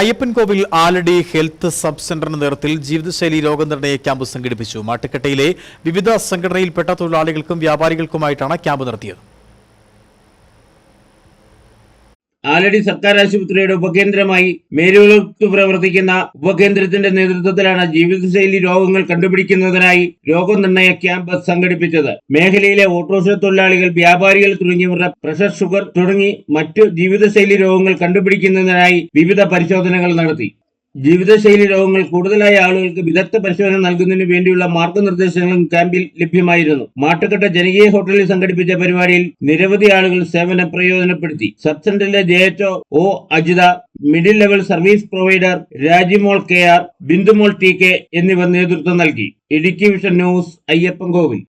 Ayyappancoil Aladi health sub സെന്ററിന് നേതൃത്വത്തിൽ ജീവിതശൈലി രോഗനിർണയ ക്യാമ്പ് സംഘടിപ്പിച്ചു. മാട്ടുക്കട്ടയിലെ വിവിധ സംഘടനയിൽപ്പെട്ട തൊഴിലാളികൾക്കും വ്യാപാരികൾക്കുമായിട്ടാണ് ക്യാമ്പ് നടത്തിയത്. ആലടി സർക്കാർ ആശുപത്രിയുടെ ഉപകേന്ദ്രമായി മേലുകൾക്ക് പ്രവർത്തിക്കുന്ന ഉപകേന്ദ്രത്തിന്റെ നേതൃത്വത്തിലാണ് ജീവിതശൈലി രോഗങ്ങൾ കണ്ടുപിടിക്കുന്നതിനായി രോഗനിർണയ ക്യാമ്പ് സംഘടിപ്പിച്ചത്. മേഖലയിലെ ഓട്ടോറിക്ഷ തൊഴിലാളികൾ വ്യാപാരികൾ തുടങ്ങിയവരുടെ പ്രഷർ ഷുഗർ തുടങ്ങി മറ്റു ജീവിതശൈലി രോഗങ്ങൾ കണ്ടുപിടിക്കുന്നതിനായി വിവിധ പരിശോധനകൾ നടത്തി. ജീവിതശൈലി രോഗങ്ങൾ കൂടുതലായ ആളുകൾക്ക് വിദഗ്ധ പരിശോധന നൽകുന്നതിന് വേണ്ടിയുള്ള മാർഗനിർദ്ദേശങ്ങളും ക്യാമ്പിൽ ലഭ്യമായിരുന്നു. മാട്ടുക്കട്ട ജനകീയ ഹോട്ടലിൽ സംഘടിപ്പിച്ച പരിപാടിയിൽ നിരവധി ആളുകൾ സേവനം പ്രയോജനപ്പെടുത്തി. സബ് സെന്ററിലെ JHO O Ajitha middle level service provider Rajimol K R Bindumol T K എന്നിവർ നേതൃത്വം നൽകി. Idukki vision news Ayyappancoil